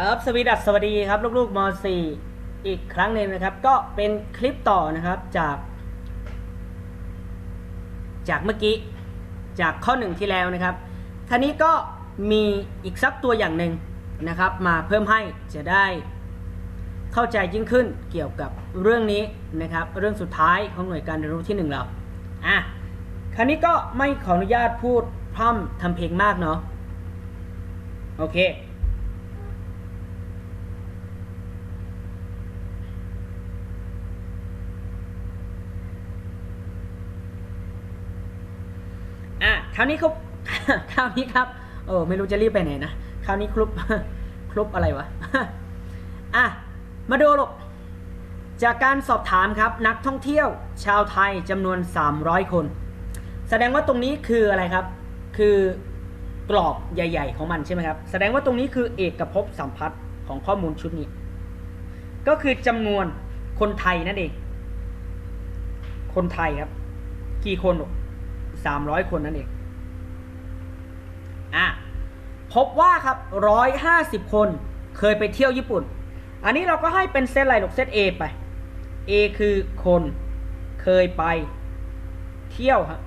ครับสวีดัสสวัสดีครับลูกๆม .4 อีกครั้งหนึ่งนะครับ ก็เป็นคลิปต่อนะครับจาก จากเมื่อกี้จากข้อหนึ่งที่แล้วนะครับท่านี้ก็มีอีกสักตัวอย่างหนึ่งนะครับ มาเพิ่มให้จะได้เข้าใจยิ่งขึ้นเกี่ยวกับเรื่องนี้นะครับ เรื่องสุดท้ายของหน่วยการเรียนรู้ที่หนึ่งเราอะคราวนี้ก็ไม่ขออนุญาตพูดพร่ำทำเพลงมากเนาะโอเค อะ คราวนี้เขาคราวนี้ครับโอ้ไม่รู้จะรีบไปไหนนะคราวนี้คลุปคลุปอะไรวะอะมาดูลูกจากการสอบถามครับนักท่องเที่ยวชาวไทยจำนวน 300 คน แสดงว่าตรงนี้คืออะไรครับ คือกรอบใหญ่ ๆ ของมันใช่ไหมครับ แสดงว่าตรงนี้คือเอกภพสัมพัทธ์ของข้อมูลชุดนี้ ก็คือจำนวนคนไทยนั่นเอง คนไทยครับ กี่คนลูกสามร้อยคนนั่นเอง อะพบว่าครับร้อยห้าสิบคนเคยไปเที่ยวญี่ปุ่น อันนี้เราก็ให้เป็นเซตอะไรลูกเซต A ไป A คือคนเคยไปเที่ยวครับ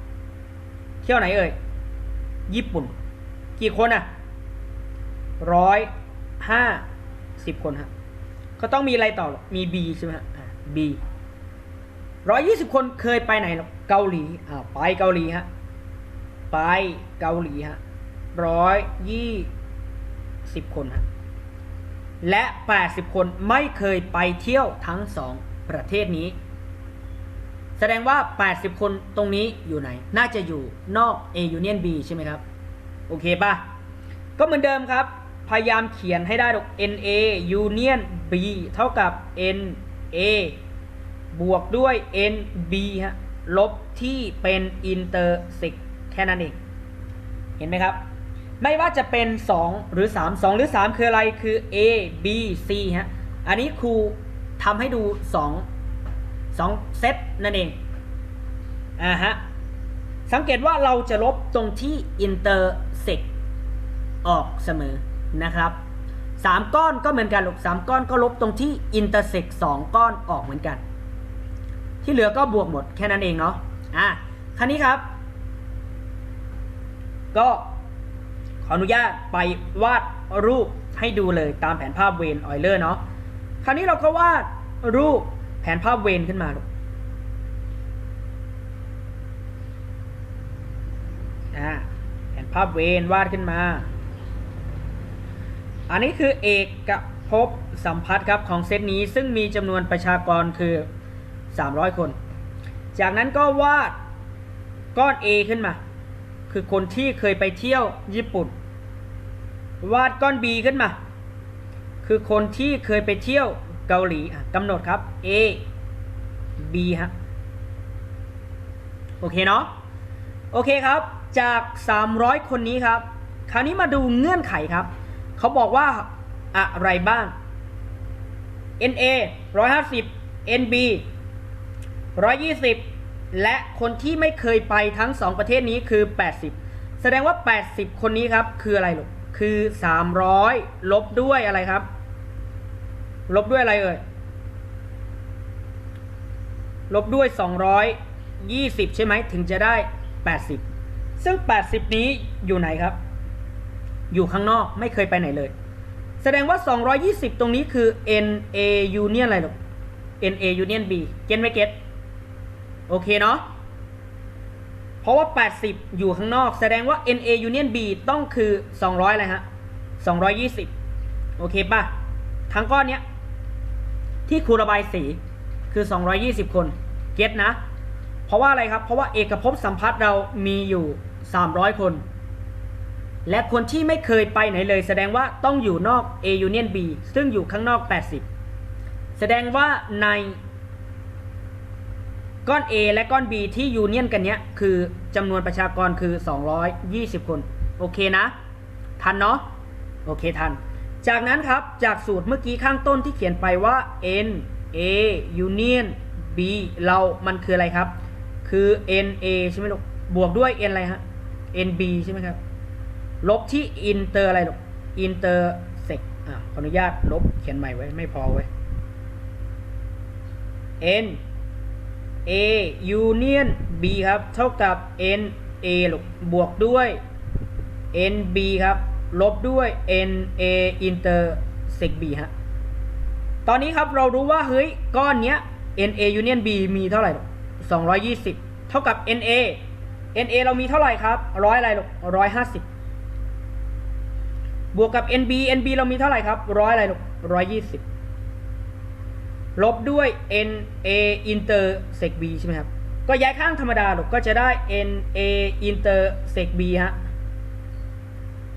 เที่ยวไหนเอ่ย ญี่ปุ่น กี่คนอะร้อยห้าสิบคนฮะ ก็ต้องมีอะไรต่อ มี B ใช่ไหมฮะอะ B ร้อยยี่สิบคนเคยไปไหนหรอเกาหลีอ่าไปเกาหลีฮะ ไปเกาหลีฮะ ร้อยยี่สิบคนฮะและแปดสิบคนไม่เคยไปเที่ยวทั้งสองประเทศนี้ แสดงว่า 80 คนตรงนี้อยู่ไหน น่าจะอยู่นอก A Union B ใช่ไหมครับ โอเคป่ะ ก็เหมือนเดิมครับ พยายามเขียนให้ได้ดอก NA Union B เท่ากับ NA บวกด้วย NB ฮะ ลบที่เป็น intersect แค่นั้นเอง เห็นไหมครับ ไม่ว่าจะเป็น 2 หรือ 3 2 หรือ 3 คืออะไรคือ A B C ฮะ อันนี้ครูทำให้ดู 2 2 เซตนั่นเอง อ่าฮะ สังเกตว่าเราจะลบตรงที่ intersect ออกเสมอนะครับ 3 ก้อนก็เหมือนกันลูก3ก้อนก็ลบตรงที่ intersect 2 ก้อนออกเหมือนกัน ที่เหลือก็บวกหมดแค่นั้นเองเนาะ อะคราวนี้ครับ ก็ ขออนุญาตไปวาดรูปให้ดูเลยตามแผนภาพเวนออยเลอร์เนาะคราวนี้เราก็วาดรูปแผนภาพเวนขึ้นมาลูกแผนภาพเวนวาดขึ้นมา อันนี้คือเอกภพสัมพัทธ์ครับของเซตนี้ซึ่งมีจำนวนประชากรคือ 300 คน จากนั้นก็วาดก้อน A ขึ้นมา คือคนที่เคยไปเที่ยวญี่ปุ่น วาดก้อน B ขึ้นมา คือคนที่เคยไปเที่ยวเกาหลีกำหนดครับ A B ฮะโอเคเนาะโอเคครับจาก 300 คนนี้ครับ คราวนี้มาดูเงื่อนไขครับ เขาบอกว่าอะไรบ้าง NA 150 NB 120 และคนที่ไม่เคยไปทั้ง 2 ประเทศนี้คือ 80 แสดงว่า 80 คนนี้ครับคืออะไรลูกคือ 300 ลบด้วยอะไรครับ ลบด้วยอะไรเอ่ยลบด้วย 220 ใช่ไหมถึงจะได้ 80 ซึ่ง 80 นี้อยู่ไหนครับ อยู่ข้างนอกไม่เคยไปไหนเลย แสดงว่า 220 ตรงนี้คือ NA Union อะไรหรอก NA Union B เก็ตไหมเก็ต โอเคเนาะเพราะว่า 80 อยู่ข้างนอก แสดงว่า NA Union B ต้องคือ 200อะไรฮะ 220 โอเคป่ะ ทั้งก้อนเนี้ย ที่ครูระบายสีคือ 220 คน เก็ตนะ เพราะว่าอะไรครับ เพราะว่าเอกภพสัมพัทธ์เรามีอยู่ 300 คน และคนที่ไม่เคยไปไหนเลย แสดงว่าต้องอยู่นอก A Union B ซึ่งอยู่ข้างนอก 80 แสดงว่าใน ก้อน A และก้อน B ที่ยูเนียนกันเนี้ยคือจำนวนประชากรคือ 220 คน โอเคนะ ทันเนาะ โอเคทัน จากนั้นครับ จากสูตรเมื่อกี้ข้างต้นที่เขียนไปว่า N A Union B เรา มันคืออะไรครับ คือ N A ใช่ไหมลูก บวกด้วย N อะไรฮะ N B ใช่ไหมครับ ลบที่ inter อะไรลูก intersect อะขออนุญาตลบเขียนใหม่ไว้ ไม่พอไว้ n a union b ครับ เท่ากับ n a ลบวกด้วย n b ครับ ลบด้วย n a intersect b ฮะ ตอนนี้ครับเรารู้ว่า เฮ้ย ก้อนเนี้ย n a union b มีเท่าไหร่ลูก220 เท่ากับ n a n a เรามีเท่าไหร่ครับร้อยอะไรลูกร้อยห้าสิบบวกกับ n b n b เรามีเท่าไหร่ครับร้อยอะไรลูกร้อยยี่สิบ ลบด้วย n a intersect b ใช่ไหมครับ ก็ย้ายข้างธรรมดาลูกก็จะได้ n a intersect b ฮะ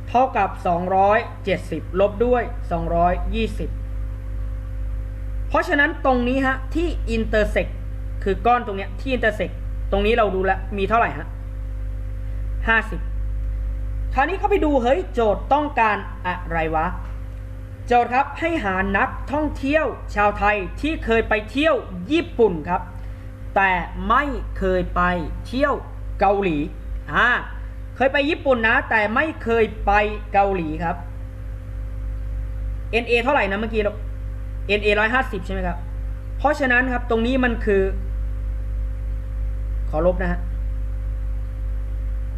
เท่ากับ 270 ลบด้วย 220 เพราะฉะนั้นตรงนี้ฮะ ที่ intersect คือก้อนตรงเนี้ยที่ intersect ตรงนี้เราดูแล้ว มีเท่าไหร่ฮะ 50 คราวนี้เขาไปดูเฮ้ยโจทย์ต้องการอะไรวะ โจทย์ครับให้หานักท่องเที่ยวชาวไทยที่เคยไปเที่ยวญี่ปุ่นครับ แต่ไม่เคยไปเที่ยวเกาหลีอ่าเคยไปญี่ปุ่นนะ แต่ไม่เคยไปเกาหลีครับ NA เท่าไหร่นะเมื่อกี้เรา NA ร้อยห้าสิบใช่ไหมครับ เพราะฉะนั้นครับตรงนี้มันคือ ขอลบนะฮะ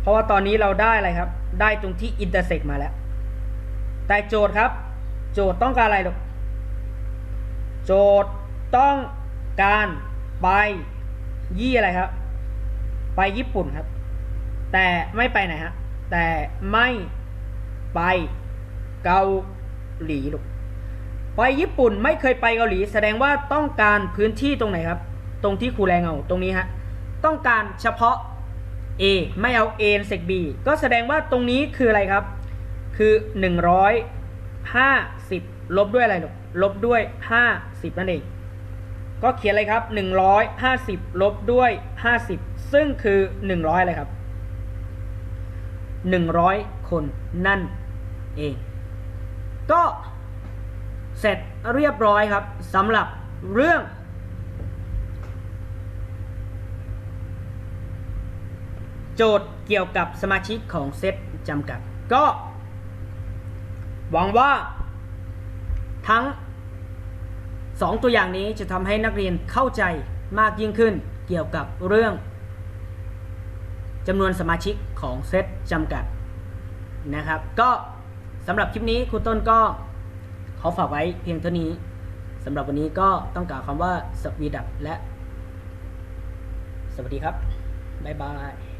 เพราะว่าตอนนี้เราได้อะไรครับ ได้ตรงที่ intersect มาแล้ว แต่โจทย์ครับ โจทย์ต้องการอะไรหรอกโจทย์ต้องการไปยี่อะไรครับ ไปญี่ปุ่นครับ แต่ไม่ไปไหนฮะแต่ไม่ไปเกาหลีลูกไปญี่ปุ่นไม่เคยไปเกาหลี แสดงว่าต้องการพื้นที่ตรงไหนครับ ตรงที่ครูแรงเอาตรงนี้ฮะต้องการเฉพาะ A ไม่เอา A เซก B ก็แสดงว่าตรงนี้คืออะไรครับ คือ 150ลบด้วยอะไรลูกลบด้วย50นั่นเอง ก็เขียนเลยครับ150ลบด้วย50ซึ่งคือ100อะไรครับ100คนนั่นเอง ก็เสร็จเรียบร้อยครับสำหรับเรื่องโจทย์เกี่ยวกับสมาชิกของเซตจำกัด ก็ หวังว่าทั้ง 2 ตัวอย่างนี้จะทำให้นักเรียนเข้าใจมากยิ่งขึ้นเกี่ยวกับเรื่องจำนวนสมาชิกของเซตจำกัดนะครับ ก็สำหรับคลิปนี้ครูต้นก็ขอฝากไว้เพียงเท่านี้สำหรับวันนี้ก็ต้องกล่าวคำว่าสวีดับและ สวัสดีครับ บ๊ายบาย